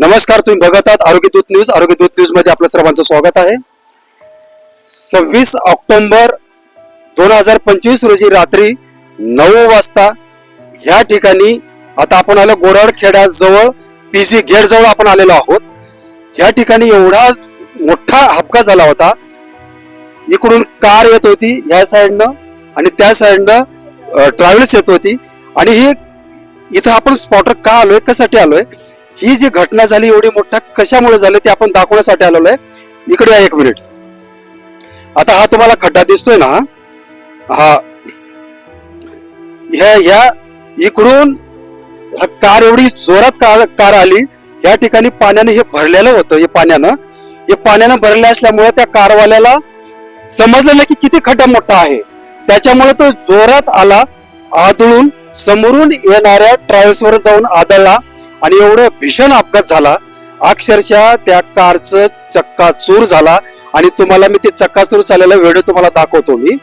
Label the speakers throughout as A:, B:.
A: नमस्कार तुम्ही बघत आहात आरोग्य दूत न्यूज. आरोग्य दूत न्यूजमध्ये आपलं सर्वांचं स्वागत आहे. सव्वीस ऑक्टोबर दोन हजार पंचवीस रोजी रात्री नऊ वाजता ह्या ठिकाणी आता आपण आलो गोराड खेड्याजवळ पीजी गेट जवळ आपण आलेलो आहोत. ह्या ठिकाणी एवढा मोठा अपघात झाला होता. इकडून कार येत होती ह्या साईडनं आणि त्या साईडनं ट्रॅव्हल्स येत होती. आणि ही इथं आपण स्पॉटर का आलोय? कशासाठी आलोय? ही जी घटना झाली एवढी मोठा कशामुळे झाली ते आपण दाखवण्यासाठी आलेलो आहे. इकडे या एक मिनिट. आता हा तुम्हाला खड्डा दिसतोय ना हा. ह्या ह्या इकडून कार एवढी जोरात कार कार आली या ठिकाणी पाण्याने हे भरलेलं होतं हे पाण्यानं. हे पाण्यानं भरले असल्यामुळे त्या कारवाल्याला समजलं नाही की किती खड्डा मोठा आहे. त्याच्यामुळे तो जोरात आला आदळून समोरून येणाऱ्या ट्रॅव्हल्सवर जाऊन आदळला. आणि एवढं भीषण अपघात झाला. अक्षरशः त्या कारचं चक्काचूर झाला. आणि तुम्हाला मी ते चक्काचूर चाललेला व्हिडिओ तुम्हाला दाखवतो मी.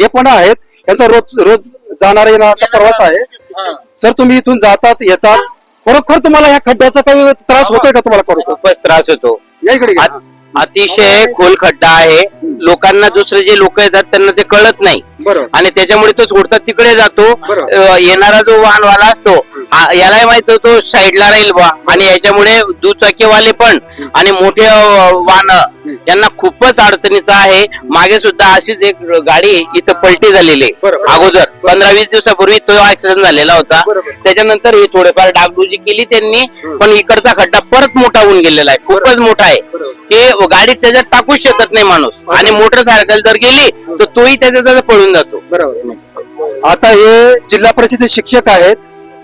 A: हे पण आहेत. यांचा रोज रोज जाणारा येणारा प्रवास आहे. सर तुम्ही इथून जातात येतात. खरोखर तुम्हाला या खड्ड्याचा काही त्रास होतोय का तुम्हाला खरोखर?
B: खूपच त्रास होतो.
A: या इकडे घ्या.
B: अतिशय खोल खड्डा आहे. लोकांना दुसरे जे लोक येतात त्यांना ते कळत नाही.
A: बरोबर.
B: आणि त्याच्यामुळे तो सोडतात तिकडे जातो.
A: बरोबर.
B: अ, येणारा जो वाहनवाला असतो यालाही माहीत होतो साईडला राहील बा. आणि याच्यामुळे दुचाकीवाले पण आणि मोठे वाहन यांना खूपच अडचणीचा आहे. मागे सुद्धा अशीच एक गाडी इथं पलटी झालेली आहे. अगोदर पंधरा वीस दिवसापूर्वी तो ऍक्सिडेंट झालेला होता. त्याच्यानंतर हे थोडेफार डागडुजी केली त्यांनी. पण इकडचा खड्डा परत मोठा होऊन गेलेला आहे. खूपच मोठा आहे. ते गाडीत त्याच्यात टाकूच शकत नाही माणूस. आणि मोटरसायकल जर गेली तर तोही त्याच्या त्याचा पळून जातो.
A: बरोबर. आता हे जिल्हा परिषदेचे शिक्षक आहेत.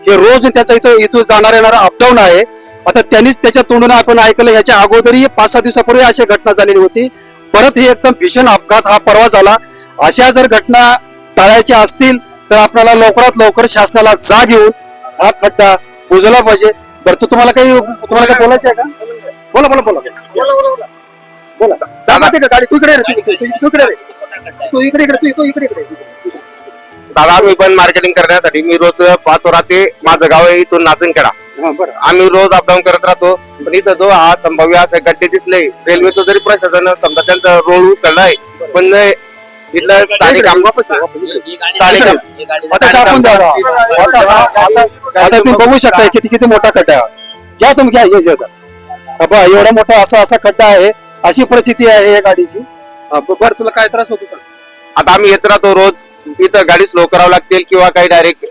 A: हे रोज त्याचा इथं इथून जाणार येणारा अपडाऊन आहे. आता त्यांनीच त्याच्या तोंडून आपण ऐकलं ह्याच्या अगोदरही पाच सहा दिवसापूर्वी अशी घटना झालेली होती. परत ही एकदम भीषण अपघात हा परवा झाला. अशा जर घटना टाळायच्या असतील तर आपल्याला लवकरात लवकर शासनाला जाग घेऊन हा खड्डा बुजवला पाहिजे. बरं तू तुम्हाला काही तुम्हाला काही बोलायचं आहे का? बोला बोला बोला. बोला का गाडी? तू इकडे रे, तू- इकडे रे. तू इकडे इकडे तू- तू इकडे इकडे
C: दादा मी पण मार्केटिंग करण्यासाठी मी रोज पाचोरा ते माझं गाव आहे इथून नाचनखेडा आम्ही रोज अपडाऊन करत राहतो. पण इथं जो हा संभाव्य असे गड्डे दिसले रेल्वेचं जरी प्रशासन समजा त्यांचा रोड उचललाय पण इथलं स्थानिक
A: आता तुम्ही बघू शकता किती किती मोठा खड्डा आहे. घ्या तुम्ही घ्या हे घ्या बा एवढा मोठा असा असा खड्डा आहे. अशी परिस्थिती आहे या गाडीची. हा, बरं तुला काय त्रास होतो सांग.
C: आता आम्ही येत राहतो रोज. इथं गाडी स्लो करावं लागतील किंवा काही डायरेक्ट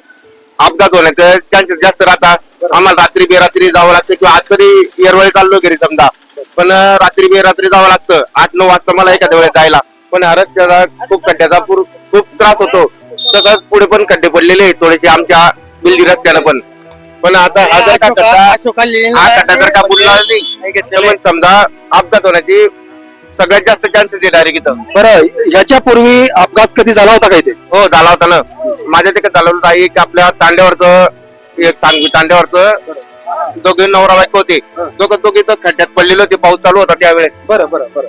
C: अपघात होण्याचे चान्सेस जास्त राहतात. आम्हाला रात्री बेरात्री जावं लागतं किंवा आज तरी येरवळी चाललो घरी समजा. पण रात्री बेरात्री जावं लागतं. आठ नऊ वाजता मला एखाद्या वेळेस जायला. पण हा रस्त्याचा खूप खड्ड्याचा खूप त्रास होतो. तसंच पुढे पण खड्डे पडलेले आहेत. थोडेसे आमच्या बिल्डी रस्त्यानं पण. पण आता हा जर का खड्डा हा खड्डा जर का बुडला नाही समजा अपघात होण्याची सगळ्यात जास्त चान्सेस आहे डायरेक्ट इथं.
A: बरं याच्यापूर्वी अपघात कधी झाला होता का इथे?
C: हो झाला होता ना. माझ्या तिकडे झालं होतं एक आपल्या तांड्यावरचं एक सांगवी तांड्यावरचं दोघे नवरा बायको होते. दोघं दोघे तर खड्ड्यात पडलेले होते पाऊस चालू होता त्यावेळेस.
A: बरं बरं बरं.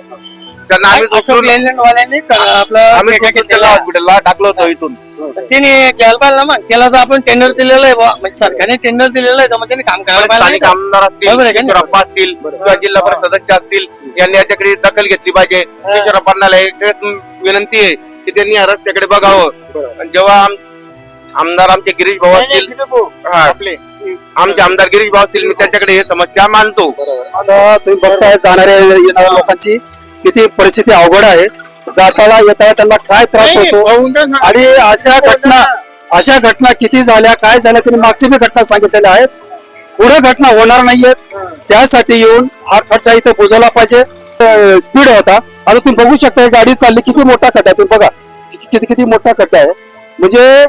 C: त्यांना आम्ही उचलून- आम्ही उचलून त्याला हॉस्पिटलला टाकलो होतो इथून.
D: त्याने घ्यायला पाहिजे ना मग? त्याला जर आपण टेंडर दिलेलं आहे बुवा, म्हणजे सरकारने टेंडर दिलेलं आहे तर मग त्याने काम करायला
C: स्थानिक
D: ना.
C: आमदार असतील
D: बरोबर आहे का नाही?
C: किशोरप्पा असतील किंवा जिल्हा परिषद सदस्य असतील यांनी याच्याकडे दखल घेतली पाहिजे. किशोरप्पांना एक विनंती आहे की त्यांनी या रस्त्याकडे बघावं. आणि जेव्हा आम- आमदार आमचे गिरीश भाऊ असतील. हा, आमचे आमदार गिरीश भाऊ असतील मी त्यांच्याकडे हे समस्या मानतो
A: आता तुम्ही बघताय जाणाऱ्या येणाऱ्या लोकांची किती परिस्थिती अवघड आहे. जाताना येताना त्यांना काय त्रास होतो? आणि अशा घटना अशा घटना किती झाल्या काय झाल्या त्यांनी मागची बी घटना सांगितलेल्या आहेत. पुढे घटना होणार नाहीयेत त्यासाठी येऊन हा खड्डा इथे बुजवला पाहिजे. स्पीड होता. आता तुम्ही बघू शकता गाडी चालली किती मोठा खड्डा आहे. तुम्ही बघा किती किती मोठा खड्डा आहे. म्हणजे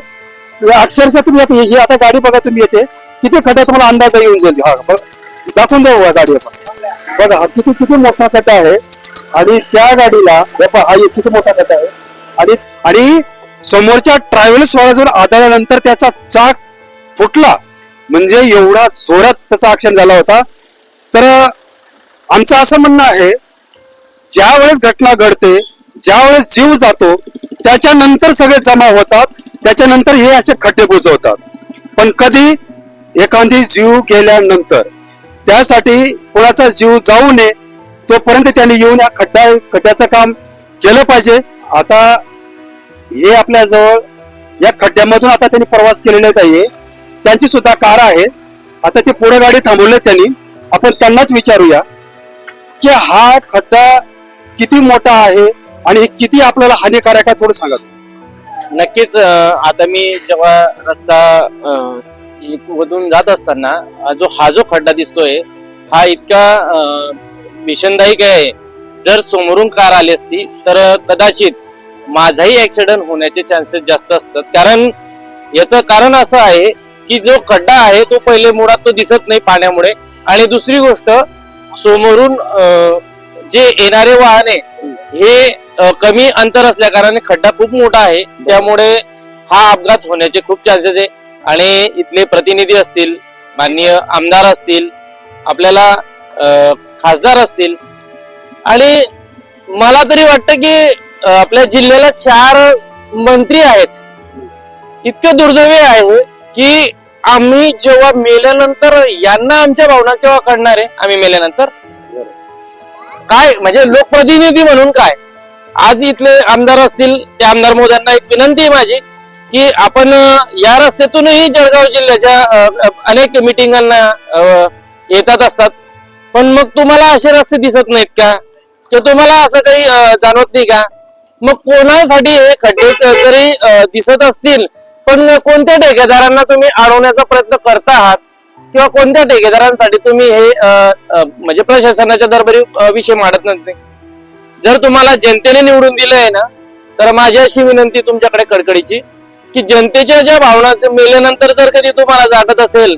A: अक्षरशः तुम्ही आता ही आता गाडी बघा तुम्ही येते. किती खड्डा तुम्हाला अंदाज येऊन जाईल. हा बघ. दाखवून जाऊ हा गाडी आपण. बघा हा किती किती मोठा खड्डा आहे. आणि त्या गाडीला बघा हा एक किती मोठा खड्डा आहे. आणि आणि समोरच्या ट्रॅव्हल्स वाल्याजवळ आदळल्यानंतर त्याचा चाक फुटला. म्हणजे एवढा जोरात त्याचा ऍक्शन झाला होता. तर आमचं असं म्हणणं आहे ज्या वेळेस घटना घडते ज्या वेळेस जीव जातो त्याच्यानंतर सगळे जमा होतात. त्याच्यानंतर हे असे खड्डे बुजवतात. पण कधी एखादी जीव गेल्यानंतर त्यासाठी कुणाचा जीव जाऊ नये तोपर्यंत त्यांनी येऊन या खड्डा खड्ड्याचं काम केलं पाहिजे. आता हे आपल्याजवळ या खड्ड्यामधून आता त्यांनी प्रवास केलेला आहे त्यांची सुद्धा कार आहे. आता ते पुढे गाडी थांबवले त्यांनी. आपण त्यांनाच विचारूया की हा खड्डा किती मोठा आहे आणि हे किती आपल्याला हानिकारक आहे थोडं सांगा
E: नक्कीच आता मी जेव्हा रस्ता वधून जात असताना जो हा जो खड्डा दिसतोय हा इतका अं, आहे. जर समोरून कार आली असती तर कदाचित माझाही ऍक्सिडेंट होण्याचे चान्सेस जास्त असतात. कारण याचं कारण असं आहे की जो खड्डा आहे तो पहिले मुळात तो दिसत नाही पाण्यामुळे. आणि दुसरी गोष्ट समोरून जे येणारे वाहने हे कमी अंतर असल्या कारणाने खड्डा खूप मोठा आहे. त्यामुळे हा अपघात होण्याचे खूप चान्सेस आहे. आणि इथले प्रतिनिधी असतील माननीय आमदार असतील आपल्याला खासदार असतील. आणि मला तरी वाटतं की आपल्या जिल्ह्याला चार मंत्री आहेत. इतके दुर्दैवी आहे की आम्ही जेव्हा मेल्यानंतर यांना आमच्या भावना केव्हा कळणार आहे? आम्ही मेल्यानंतर? काय? म्हणजे लोकप्रतिनिधी म्हणून काय? आज इथले आमदार असतील त्या आमदार मोद्यांना एक विनंती आहे माझी की आपण या रस्त्यातूनही जळगाव जिल्ह्याच्या अनेक मिटिंगांना येतात असतात. पण मग तुम्हाला असे रस्ते दिसत नाहीत का? किंवा तुम्हाला असं काही जाणवत नाही का? मग कोणासाठी हे खड्डे जरी दिसत असतील पण कोणत्या ठेकेदारांना तुम्ही अडवण्याचा प्रयत्न करता आहात किंवा कोणत्या ठेकेदारांसाठी तुम्ही हे म्हणजे प्रशासनाच्या दरबारी विषय मांडत नाही जर तुम्हाला जनतेने निवडून दिलंय ना तर माझी अशी विनंती तुमच्याकडे कडकडीची की जनतेच्या ज्या भावना मेल्यानंतर जर कधी तुम्हाला जागत असेल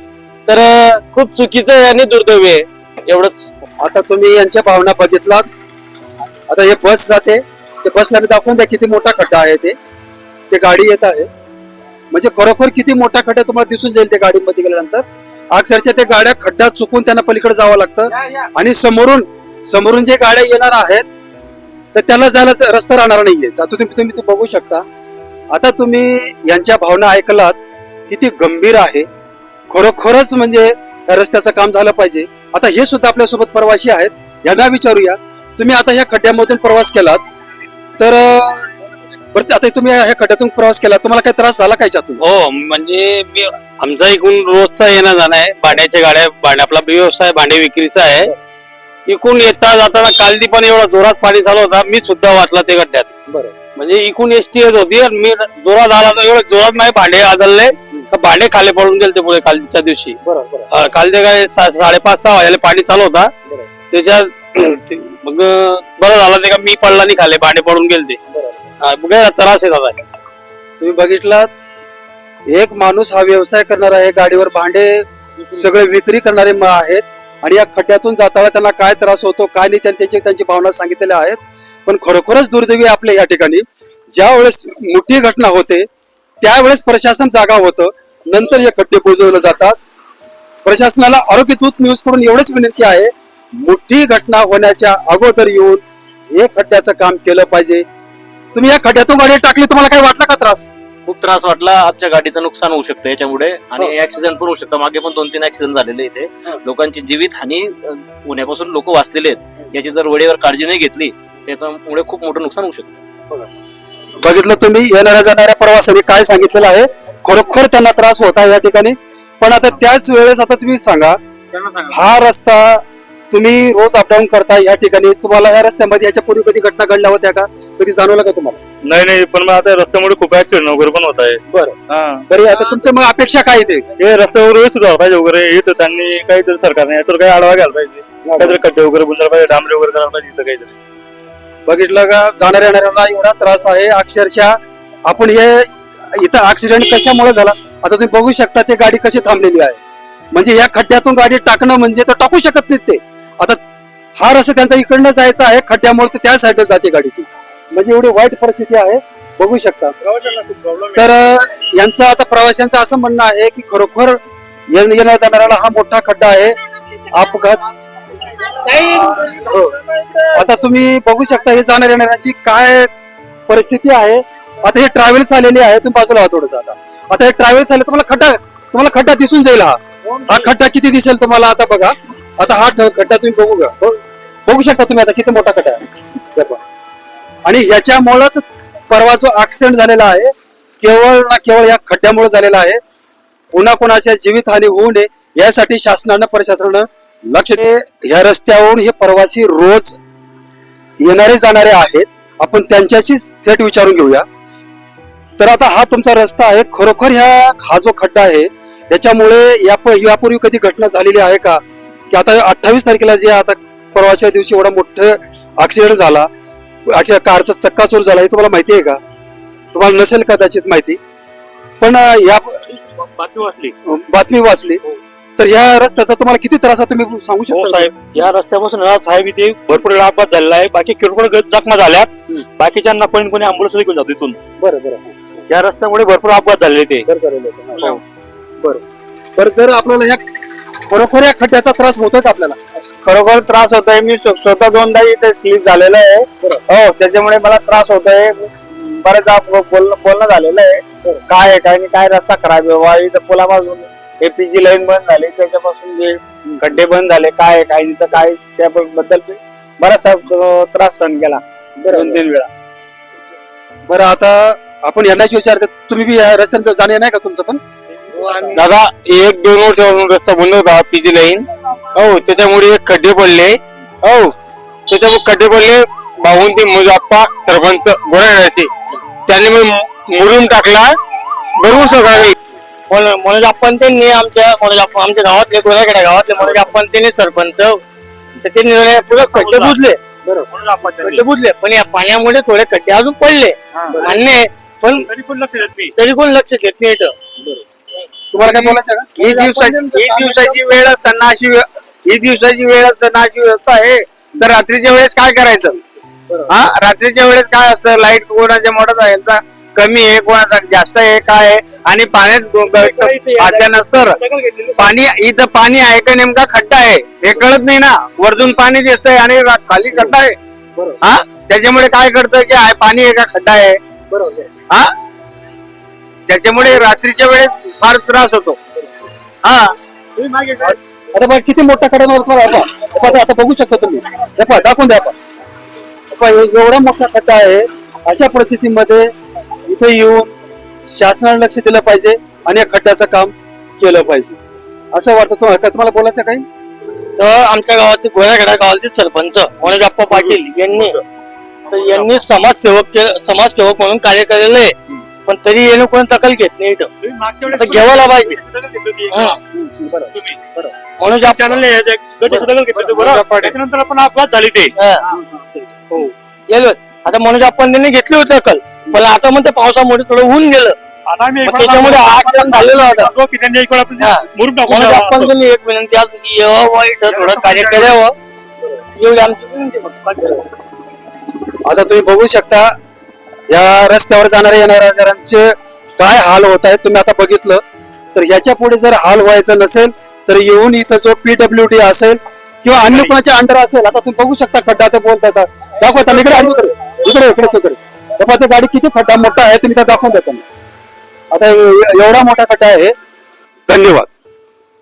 E: तर खूप चुकीचं आहे आणि दुर्दैवी आहे. एवढंच.
A: आता तुम्ही यांच्या भावना बघितलात. आता हे बस जाते. ते बसला दाखवून द्या किती मोठा खड्डा आहे ते. ते गाडी येत आहे. म्हणजे खरोखर किती मोठा खड्डा तुम्हाला दिसून जाईल त्या गाडीमध्ये गेल्यानंतर. अक्षरशः ते गाड्या खड्डा चुकून त्यांना पलीकडे जावं लागतं. आणि समोरून समोरून जे गाड्या येणार आहेत तर त्याला जायला रस्ता राहणार नाहीये. तुम्ही तुम्ही ते बघू शकता. आता तुम्ही यांच्या भावना ऐकलात किती गंभीर आहे. खरोखरच म्हणजे रस्त्याचं काम झालं पाहिजे. आता हे सुद्धा आपल्यासोबत प्रवासी आहेत. यांना विचारूया. तुम्ही आता ह्या खड्ड्यामधून प्रवास केलात. तर बरं आता तुम्ही ह्या खड्ड्यातून प्रवास केला तुम्हाला काही त्रास झाला काय
F: हो म्हणजे मी आमचा एकूण रोजचा येणं जाणं आहे. भांड्याच्या गाड्या भांडे आपला व्यवसाय भांडे विक्रीचा आहे. इकडून येता जाताना कालदी पण एवढा जोरात पाणी झालं होता मी सुद्धा वाचला ते गड्ड्यात. म्हणजे इकडून एसटी येत होती आणि मी जोरात आला तर एवढं जोरात नाही भांडे आदळले तर भांडे खाली पडून गेले ते पुढे कालच्या दिवशी. अं, काल ते काय साडेपाच सहा वाजायला पाणी चालू होता.
A: बरं.
F: त्याच्यात ते- मग बरं झालं ते का मी पडला नाही खाले भांडे पडून गेले ते. त्रास आहे दादा?
A: तुम्ही बघितलात एक माणूस हा व्यवसाय करणार आहे गाडीवर भांडे सगळे विक्री करणारे आहेत. आणि या खड्ड्यातून जाताना त्यांना काय त्रास होतो काय नाही त्यांनी त्याची त्यांची भावना सांगितलेल्या आहेत. पण खरोखरच दुर्दैवी आपले आपल्या या ठिकाणी. ज्या वेळेस मोठी घटना होते त्यावेळेस प्रशासन जागा होतं. नंतर हे खड्डे बुजवले जातात. प्रशासनाला आरोग्य दूत न्यूजकडून एवढेच विनंती आहे मोठी घटना होण्याच्या अगोदर येऊन हे खड्ड्याचं काम केलं पाहिजे. तुम्ही या खड्ड्यातून गाडी टाकली तुम्हाला काय वाटलं का त्रास?
G: खूप त्रास वाटला आमच्या गाडीचं नुकसान होऊ शकतं याच्यामुळे आणि
A: हो.
G: ऍक्सिडेंट पण होऊ शकतं. मागे पण दोन तीन ऍक्सिडेंट झालेले इथे.
A: हो.
G: लोकांची जीवित हानी होण्यापासून लोक वाचलेले आहेत. याची जर वेळेवर काळजी नाही घेतली त्याच्यामुळे खूप मोठं नुकसान होऊ शकतं.
A: बघितलं तुम्ही येणाऱ्या जाणाऱ्या प्रवासाने काय सांगितलेलं आहे? खरोखर त्यांना त्रास होता या ठिकाणी. पण आता त्याच वेळेस आता तुम्ही सांगा. हा रस्ता तुम्ही रोज अपडाऊन करता या ठिकाणी. तुम्हाला या रस्त्यामध्ये याच्या पूर्वी कधी घटना घडल्या होत्या का? कधी जाणवलं का तुम्हाला?
H: नाही नाही पण मग आता रस्त्यामुळे खूप ऍक्सिडेंट वगैरे पण होत आहे.
A: बरं.
H: हा.
A: बरं आता तुमचं मग अपेक्षा काय आहे ते?
H: हे रस्त्यावर व्यवस्थित व्हायला पाहिजे वगैरे इथं त्यांनी काहीतरी सरकारने याच्यावर काही आढावा घ्यायला पाहिजे. काहीतरी खड्डे वगैरे बुंदायला पाहिजे डांबरे वगैरे करायला पाहिजे इथं काहीतरी.
A: बघितलं का? जाणाऱ्या येणाऱ्यांना एवढा त्रास आहे. अक्षरशः आपण हे इथं ऍक्सिडेंट कशामुळे झाला? आता तुम्ही बघू शकता ते गाडी कशी थांबलेली आहे. म्हणजे या खड्ड्यातून गाडी टाकणं म्हणजे तर टाकू शकत नाहीत ते. आता हा रस्ता त्यांचा इकडनं जायचा आहे खड्ड्यामुळे तर त्या साईडला जाते गाडी ती. म्हणजे एवढी वाईट परिस्थिती आहे बघू शकता. तर यांचं आता प्रवाशांचं असं म्हणणं आहे की खरोखर येण- येण्या जाणाऱ्याला हा मोठा खड्डा आहे अपघात हो. आता तुम्ही बघू शकता हे जाणार येणाऱ्याची काय परिस्थिती आहे. आता हे ट्रॅव्हल्स आलेली आहे तुम्ही बाजूला थोडस आता. आता हे ट्रॅव्हल्स आले तुम्हाला खड्डा तुम्हाला खड्डा दिसून जाईल हा. हा खड्डा किती दिसेल तुम्हाला आता बघा. आता हा खड्डा तुम्ही बघू का बघ- शकता तुम्ही आता किती मोठा खड्डा आहे. आणि याच्यामुळेच परवा जो ऍक्सिडेंट झालेला आहे केवळ ना केवळ या खड्ड्यामुळे झालेला आहे. पुन्हा कोणाच्या जीवितहानी होऊ नये यासाठी शासनानं प्रशासनानं लक्ष दे- या रस्त्यावरून हे प्रवासी रोज येणारे जाणारे आहेत. आपण त्यांच्याशी थेट विचारून घेऊया. तर आता हा तुमचा रस्ता आहे. खरोखर ह्या हा जो खड्डा आहे याच्यामुळे याप- यापूर्वी कधी घटना झालेली आहे का? की आता अठ्ठावीस तारखेला जे आता परवाच्या दिवशी एवढा मोठं ऍक्सिडेंट झाला कारचा चक्काचूर झाला हे तुम्हाला माहिती आहे का? तुम्हाला नसेल कदाचित माहिती? पण या
H: बातमी वाचली.
A: बातमी वाचली. तर या रस्त्याचा तुम्हाला किती त्रास आहे तुम्ही सांगू
H: हो
A: शकता
H: साहेब. या रस्त्यापासून साहेब इथे भरपूर वेळा अपघात झालेला आहे. बाकी किरकोळ जखमा झाल्यात. बाकीच्यांना कोणी कोणी अँब्युलन्स घेऊन जातो इथून.
A: बरं बरं.
H: या रस्त्यामुळे भरपूर अपघात झालेले ते.
A: बरं. बरं जर आपल्याला या खरोखर या खड्ड्याचा त्रास होतोय का आपल्याला?
D: खरोखर त्रास होत आहे मी स्व- स्वतः दोनदा इथे स्लीप झालेलं आहे. हो त्याच्यामुळे मला त्रास होत आहे बरेचदा ब- बोलणं बोलणं झालेलं आहे. काय आहे काय नाही काय रस्ता खराब आहे? बा इथं पुलापासून एपीजी लाईन बंद झाली. त्याच्यापासून जे खड्डे बंद झाले काय आहे काय नाही तर काय त्याबद्दल मी बराचसा अं, त्रास सहन केला. दोन तीन वेळा.
A: बरं आता आपण यांनाच विचारतो. तुम्ही बी या रस्त्यांचं जाणे नाही का तुमचं पण?
C: दादा एक दोन वर्षापासून रस्ता बंद होता पीजी लाईन हो त्याच्यामुळे खड्डे पडले. हो त्याच्यामुळे खड्डे पडले. भाऊन ते मुजाप्पा सरपंच गोराड्याचे त्यांनी मग मुरुम टाकला. भरपूर सकाळी
D: मनोज आपण त्यांनी आमच्या मनोज आपण आमच्या गावातले गोराखेडा गावातले मनोज आपण त्यांनी सरपंच. तर ते निर्णय पुढे खड्डे बुजले. खड्डे बुजले. पण या पाण्यामुळे थोडे खड्डे अजून पडले. मान्य आहे. पण
H: तरी पण लक्ष देत नाही.
D: तरी कोण लक्ष देत नाही इथं.
A: तुम्हाला काय बोलायचं का?
C: ही दिवसाची ही दिवसाची वेळ असताना अशी व्य- ही दिवसाची वेळ असताना अशी व्यवस्था आहे. तर रात्रीच्या वेळेस काय करायचं? हा? रात्रीच्या वेळेस काय असतं? लाइट कोणाच्या मोठा आहे यांचा कमी आहे कोणाचा जास्त आहे काय आहे? आणि पाण्यात नसतं पाणी इथं पाणी आहे का नेमका? खड्डा आहे. हे कळत नाही ना. वरतून पाणी दिसतंय आणि रा- खाली खड्डा आहे. हा? त्याच्यामुळे काय कळतं की आहे पाणी आहे का? खड्डा आहे. हा? त्याच्यामुळे रात्रीच्या वेळेस फार त्रास होतो. हा.
A: आता बघा किती मोठा खड्डा नव्हता तुम्हाला हे. हे पहा, आता बघू शकता तुम्ही. पहा दाखवून द्या हे एवढा मोठा खड्डा आहे. अशा परिस्थितीमध्ये इथे येऊन शासनाने लक्ष दिलं पाहिजे आणि या खड्ड्याचं काम केलं पाहिजे. असं वाटतं तुम्हाला का तुम्हाला बोलायचं काही?
D: तर आमच्या गावातील गोराखेडा गावाचे सरपंच मनोज अप्पा पाटील यांनी तर यांनी समाजसेवक के- समाजसेवक म्हणून कार्य केलेलं आहे. पण तरी येणं कोणी दखल घेत नाही इथं. आता घ्यावायला पाहिजे. हा. मनोज अप्पा
H: त्याच्यानंतर आपण अपघात झाले ते.
D: हो. गेलो. आता मनोज आपण त्यांनी घेतली होती दखल. पण आता मग ते पावसामुळे थोडं होऊन गेलं. त्याच्यामुळे हा ऍक्सिडेंट झालेला होता.
H: त्यांनी
D: मनोज. आपण तुम्ही एक विनंती आज की यावं वाईट थोडं कार्य करावं. एवढी आमची विनंती फक्त.
A: आता तुम्ही बघू शकता या रस्त्यावर जाणाऱ्या येणाऱ्यांचे काय हाल होत आहेत तुम्ही आता बघितलं. तर याच्यापुढे जर हाल व्हायचं नसेल तर येऊन इथं जो पीडब्ल्यू डी असेल किंवा अन्य कोणाच्या अंडर असेल आता तुम्ही बघू शकता खड्डा ते बोलतात दाखवता इकडे आणि इकडे इकडे इकडे. तिकडे तेव्हा ते गाडी किती खड्डा मोठा आहे तुम्ही त्या दाखवून देता. आता एवढा मोठा खड्डा आहे. धन्यवाद.